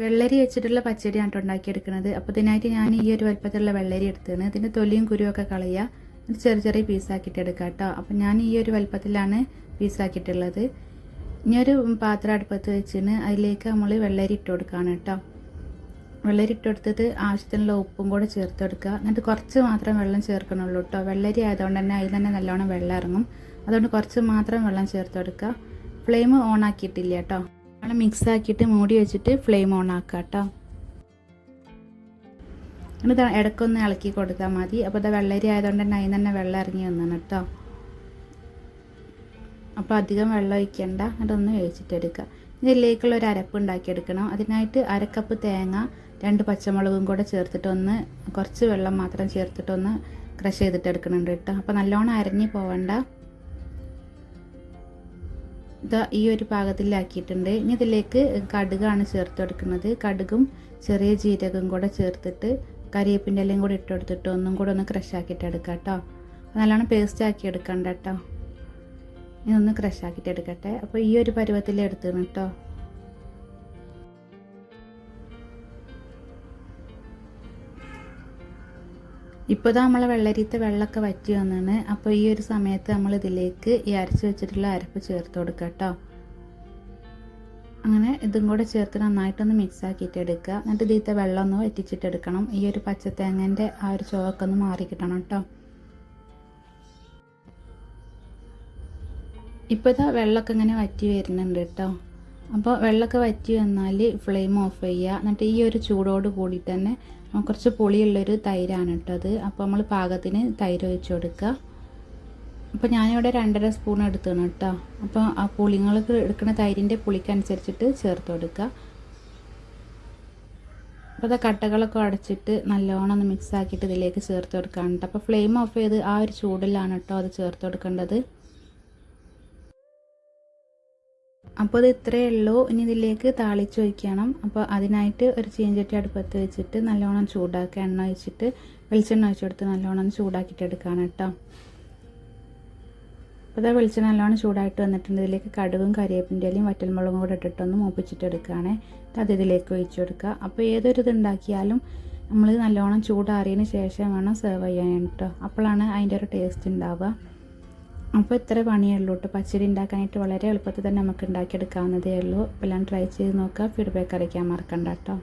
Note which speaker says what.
Speaker 1: വെള്ളരി വെച്ചിട്ടുള്ള പച്ചടിയാണ് ഉണ്ടാക്കിയെടുക്കുന്നത്. അപ്പോൾ ഇതിനായിട്ട് ഞാൻ ഈ ഒരു വലുപ്പത്തിലുള്ള വെള്ളരി എടുത്തതാണ്. ഇതിന്റെ തൊലിയും കുരുവൊക്കെ കളയുക. എന്നിട്ട് ചെറിയ ചെറിയ പീസാക്കിയിട്ട് എടുക്കുക കേട്ടോ. അപ്പോൾ ഞാൻ ഈ ഒരു വലുപ്പത്തിലാണ് പീസാക്കിയിട്ടുള്ളത് ഇനി ഒരു പാത്രം അടുപ്പത്ത് വെച്ചിന് അതിലേക്ക് നമ്മൾ വെള്ളരി ഇട്ട് കൊടുക്കുകയാണ് കേട്ടോ. വെള്ളരി ഇട്ട് കൊടുത്തിട്ട് ആവശ്യത്തിനുള്ള ഉപ്പും കൂടെ ചേർത്ത് കൊടുക്കുക. എന്നിട്ട് കുറച്ച് മാത്രം വെള്ളം ചേർക്കണുള്ളൂ കേട്ടോ. വെള്ളരി ആയതുകൊണ്ട് തന്നെ അതിൽ തന്നെ നല്ലോണം വെള്ളം ഇറങ്ങും. അതുകൊണ്ട് കുറച്ച് മാത്രം വെള്ളം ചേർത്ത് കൊടുക്കുക. ഫ്ലെയിം ഓൺ ആക്കിയിട്ടില്ല കേട്ടോ. നമ്മൾ മിക്സ് ആക്കിയിട്ട് മൂടി വെച്ചിട്ട് ഫ്ലെയിം ഓൺ ആക്കുക കേട്ടോ എന്നിട്ട് ഇടയ്ക്കൊന്ന് ഇളക്കി കൊടുത്താൽ മതി. അപ്പോൾ അത് വെള്ളരി ആയതുകൊണ്ട് തന്നെ അതിന് തന്നെ വെള്ളം ഇറങ്ങി വന്നാണ് കേട്ടോ അപ്പോൾ അധികം വെള്ളം ഒഴിക്കണ്ട. അതൊന്ന് വേവിച്ചിട്ടെടുക്കുക ഇതിലേക്കുള്ള ഒരു അരപ്പ് ഉണ്ടാക്കിയെടുക്കണം. അതിനായിട്ട് അരക്കപ്പ് തേങ്ങ രണ്ട് പച്ചമുളകും കൂടെ ചേർത്തിട്ടൊന്ന് കുറച്ച് വെള്ളം മാത്രം ചേർത്തിട്ടൊന്ന് ക്രഷ് ചെയ്തിട്ട് എടുക്കുന്നുണ്ട് കേട്ടോ അപ്പോൾ നല്ലോണം അരഞ്ഞ് പോവണ്ട. ഇതാ ഈ ഒരു പാകത്തിലാക്കിയിട്ടുണ്ട്. ഇനി ഇതിലേക്ക് കടുകാണ് ചേർത്ത് കൊടുക്കുന്നത്. കടുകും ചെറിയ ജീരകം കൂടെ ചേർത്തിട്ട് കരിയേപ്പിന്റെ എല്ലാം കൂടെ ഇട്ട് കൊടുത്തിട്ട് ഒന്നും കൂടെ ഒന്ന് ക്രഷ് ആക്കിയിട്ട് എടുക്കാം കേട്ടോ. നല്ലോണം പേസ്റ്റ് ആക്കി എടുക്കണ്ട കേട്ടോ. ഇനി ഒന്ന് ക്രഷ് ആക്കിയിട്ട് എടുക്കട്ടെ. അപ്പോൾ ഈ ഒരു പരുവത്തിൽ എടുത്തു കേട്ടോ. ഇപ്പോൾ ഇതാ നമ്മളെ വെള്ളരിത്ത് വെള്ളമൊക്കെ വറ്റി വന്നാണ്. അപ്പോൾ ഈ ഒരു സമയത്ത് നമ്മൾ ഇതിലേക്ക് ഈ അരച്ച് വെച്ചിട്ടുള്ള അരപ്പ് ചേർത്ത് കൊടുക്കുക കേട്ടോ അങ്ങനെ ഇതും കൂടെ ചേർത്ത് നന്നായിട്ടൊന്ന് മിക്സ് ആക്കിയിട്ട് എടുക്കുക എന്നിട്ട് ഇതിലത്തെ വെള്ളം ഒന്ന് വറ്റിച്ചിട്ട് എടുക്കണം. ഈ ഒരു പച്ചത്തേങ്ങന്റെ ആ ഒരു ചുവക്കൊന്ന് ഒന്ന് മാറി കിട്ടണം കേട്ടോ ഇപ്പോൾ ഇതാ വെള്ളമൊക്കെ ഇങ്ങനെ വറ്റി വരുന്നുണ്ട് കേട്ടോ അപ്പോൾ വെള്ളമൊക്കെ വറ്റി വന്നാൽ ഫ്ലെയിം ഓഫ് ചെയ്യുക എന്നിട്ട് ഈ ഒരു ചൂടോട് കൂടി തന്നെ കുറച്ച് പുളിയുള്ളൊരു തൈരാണ് ഇട്ടത് അപ്പോൾ നമ്മൾ പാകത്തിന് തൈര് ഒഴിച്ച് കൊടുക്കുക. അപ്പോൾ ഞാനിവിടെ രണ്ടര സ്പൂൺ എടുത്താണ് കേട്ടോ. അപ്പോൾ ആ പുളിങ്ങൾക്ക് എടുക്കുന്ന തൈരിന്റെ പുളിക്കനുസരിച്ചിട്ട് ചേർത്ത് കൊടുക്കുക. അപ്പോൾ അത് കട്ടകളൊക്കെ അടച്ചിട്ട് നല്ലോണം ഒന്ന് മിക്സ് ആക്കിയിട്ട് ഇതിലേക്ക് ചേർത്ത് കൊടുക്കാനുണ്ട് അപ്പോൾ ഫ്ലെയിം ഓഫ് ചെയ്ത് ആ ഒരു ചൂടിലാണ് കേട്ടോ അത് ചേർത്ത് കൊടുക്കേണ്ടത്. അപ്പോൾ ഇത് ഇത്രയേ ഉള്ളൂ. ഇനി ഇതിലേക്ക് താളിച്ച് ഒഴിക്കണം. അപ്പോൾ അതിനായിട്ട് ഒരു ചീഞ്ചട്ടി അടുപ്പത്ത് വെച്ചിട്ട് നല്ലോണം ചൂടാക്കുക എണ്ണ ഒഴിച്ചിട്ട് വെളിച്ചെണ്ണ ഒഴിച്ചെടുത്ത് നല്ലോണം ചൂടാക്കിയിട്ട് എടുക്കുകയാണ് കേട്ടോ. അപ്പോൾ ഇതാ വെളിച്ചെണ്ണ നല്ലോണം ചൂടായിട്ട് വന്നിട്ടുണ്ട്. ഇതിലേക്ക് കടുകും കരിവേപ്പിന്റെ ഇലയും വറ്റൽമുളകും കൂടെ ഇട്ടിട്ടൊന്ന് മൂപ്പിച്ചിട്ട് എടുക്കുകയാണ് അത് ഇതിലേക്ക് ഒഴിച്ചു കൊടുക്കുക. അപ്പോൾ ഏതൊരു ഇത് ഉണ്ടാക്കിയാലും നമ്മൾ നല്ലോണം ചൂടാറിയതിന് ശേഷം വേണം സെർവ് ചെയ്യാൻ കേട്ടോ. അപ്പോഴാണ് അതിന്റെ ഒരു ടേസ്റ്റ് ഉണ്ടാവുക. അപ്പോൾ ഇത്ര പണിയേ ഉള്ളൂ കേട്ടോ പച്ചടി ഉണ്ടാക്കാനായിട്ട് വളരെ എളുപ്പത്തിൽ തന്നെ നമുക്ക് ഉണ്ടാക്കിയെടുക്കാവുന്നതേ ഉള്ളൂ. എല്ലാം ട്രൈ ചെയ്ത് നോക്കുക. ഫീഡ്ബാക്ക് അറിയിക്കാൻ മറക്കണ്ട കേട്ടോ